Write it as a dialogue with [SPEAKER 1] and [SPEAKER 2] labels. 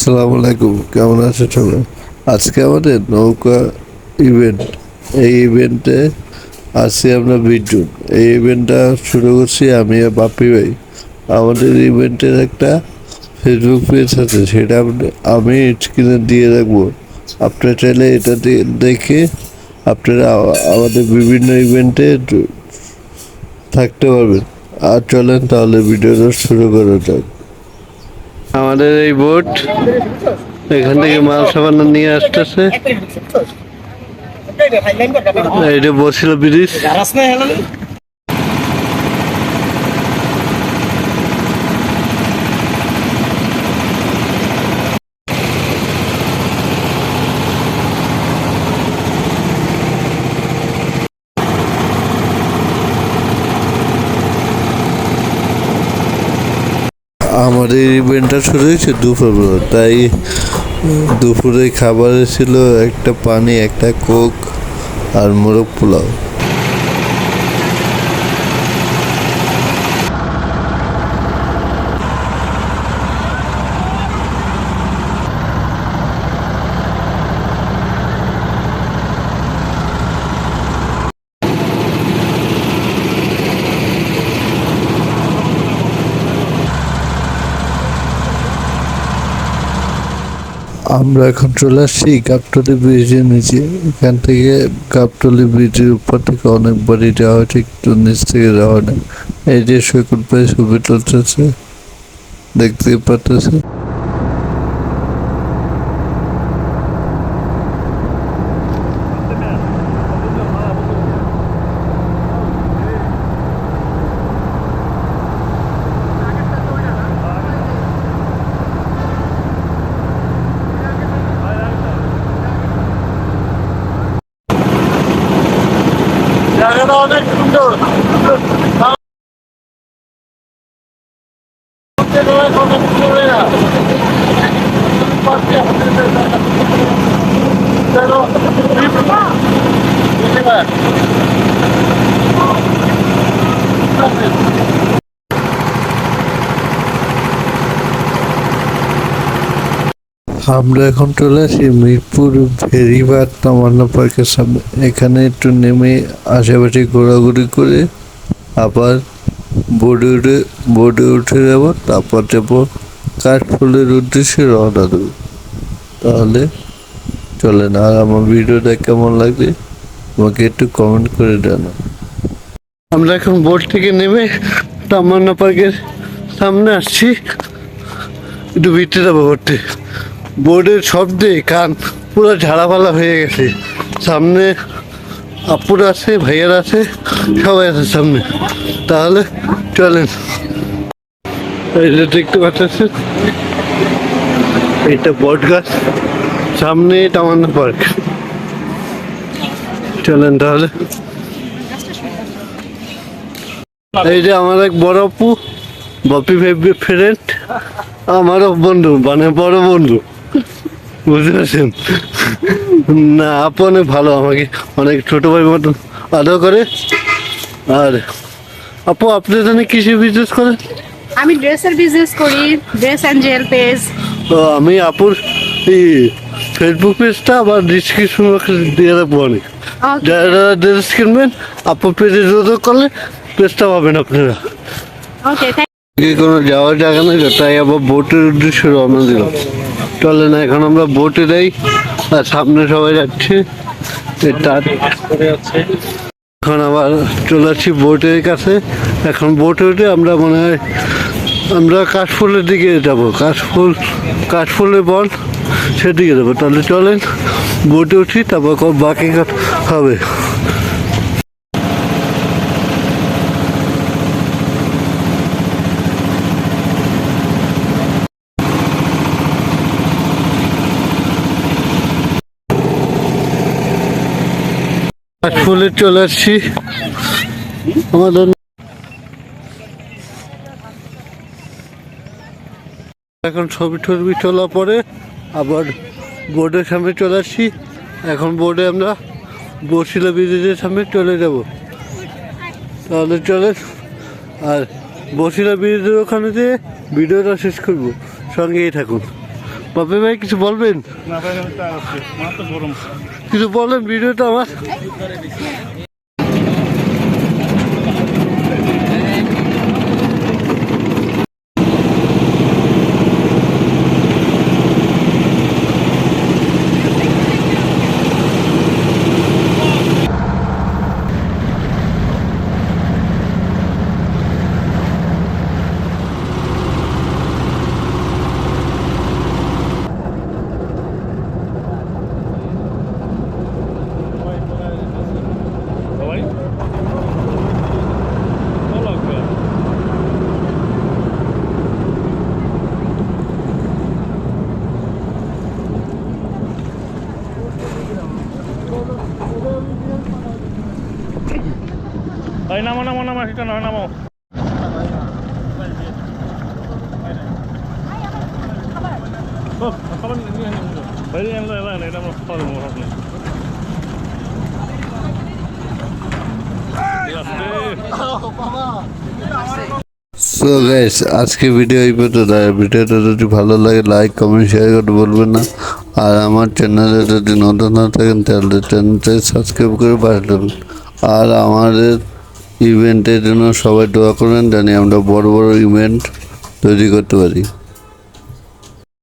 [SPEAKER 1] আসসালামু আলাইকুম, কেমন আছে সবাই? আজকে আমাদের নৌকা ইভেন্ট এই ইভেন্টে আছি আমরা বিদ্যুৎ। এই ইভেন্টটা শুরু করছি আমি আর বাপি ভাই। আমাদের ইভেন্টের একটা ফেসবুক পেজ আছে, সেটা আমি স্ক্রিনে দিয়ে রাখব। আপনারা চাইলে এটা দেখে আপনারা আমাদের বিভিন্ন ইভেন্টে থাকতে পারবেন। আর চলেন তাহলে ভিডিওটা শুরু করা যাক। আমাদের এই বোট এখান থেকে মাল সাবান নিয়ে আসতেছে। এটা বসিল ব্রিজ। আমাদের ইভেন্টটা শুরু হয়েছে দুপুর, তাই দুপুরে খাবারে ছিল একটা পানি, একটা কোক আর মোরগ পোলাও। আমরা এখন চলে আসছি গাবটলি ব্রিজের নিচে। এখান থেকে গাবটলি ব্রিজের উপর থেকে অনেক বাড়ি যাওয়া হয়েছে একটু নিচ থেকে যাওয়া হয় না। এই যে সৈকত ভাই ছবি তুলতেছে দেখতে পারতেছে
[SPEAKER 2] জায়গাটা অনেক সুন্দর।
[SPEAKER 1] আমরা এখন চলে আসি মিরপুর ভেরিবাদ তামান্না পার্কের সামনে। এখানে একটু নেমে আশেপাশে ঘোরাঘুরি করে আবার বোর্ডে উঠে বোর্ডে উঠে যাব, তারপর যাব কাঠফুলের উদ্দেশ্যে রওনা দেব। তাহলে চলেন, আর আমার ভিডিওটা কেমন লাগবে আমাকে একটু কমেন্ট করে জানান। আমরা এখন বোর্ড থেকে নেমে তামান্না পার্কের সামনে আসছি। একটু ভিতরে যাব ঘুরতে বোর্ডের শব্দে কান পুরো ঝাড়াপালা হয়ে গেছে। সামনে আপুর আছে, ভাইয়ার আছে, সবাই আছে সামনে। তাহলে চলেন। দেখতে পাচ্ছেন, এটা বট গাছ, সামনে টামান্না পার্ক। চলেন তাহলে। এই যে আমার এক বড় আপু, বপি ফেভারিট ফ্রেন্ড আমারও বন্ধু মানে বড় বন্ধু। বুঝতে পারছেন না আপু অনেক ভালো আমাকে অনেক ছোট ভাই মতন আদর করে। আর আপু আপনি জানি কিসে বিজনেস করেন?
[SPEAKER 3] আমি ড্রেসের বিজনেস করি ড্রেস অ্যান্ড জেল পেজ
[SPEAKER 1] তো আমি আপুর এই ফেসবুক পেজটা আবার ডিসক্রিপশন বক্সে দিয়ে রাখব অনেক যারা ড্রেস কিনবেন আপু পেজে যোগাযোগ করলে পেজটা পাবেন আপনারা।
[SPEAKER 3] ওকে
[SPEAKER 1] কোনো যাওয়ার জায়গা নেই তাই আবার বোটের উদ্দেশ্যে রওনা দিলাম। চলে না, এখন আমরা বোটে যাই, আর সামনে সবাই যাচ্ছে। এখন আবার চলে আসছি বোটের কাছে। এখন বোটে উঠে আমরা মনে হয়, আমরা কাশফুলের দিকে যাব। কাশফুল কাশফুলের বল সেদিকে যাব। তাহলে চলেন, বোটে উঠি, তারপর বাকি হবে। চলে আসছি। এখন ছবি টবি তোলা পরে আবার বোর্ডের সামনে চলে আসছি। এখন বোর্ডে আমরা বসিলা ব্রিজের সামনে চলে যাব। তাহলে চলে আর বসিলা ব্রিজের ওখানে যেয়ে ভিডিওটা শেষ করব, সঙ্গেই থাকুন। বাপে ভাই কিছু বলবেন? কিছু বলেন ভিডিওটা আমার।
[SPEAKER 2] ভাই নামো নামো নামো, সেটা নয়, নামো।
[SPEAKER 1] আজকে ভিডিও এই পর্যন্ত। ভিডিওটা যদি ভালো লাগে লাইক কমেন্ট শেয়ার করতে বলবেন না। আর আমার চ্যানেলে যদি নতুন না থাকেন, তাহলে চ্যানেলটা সাবস্ক্রাইব করে পাঠাবেন আর আমাদের ইভেন্টের জন্য সবাই দোয়া করবেন জানি আমরা বড় বড় ইভেন্ট তৈরি করতে পারি।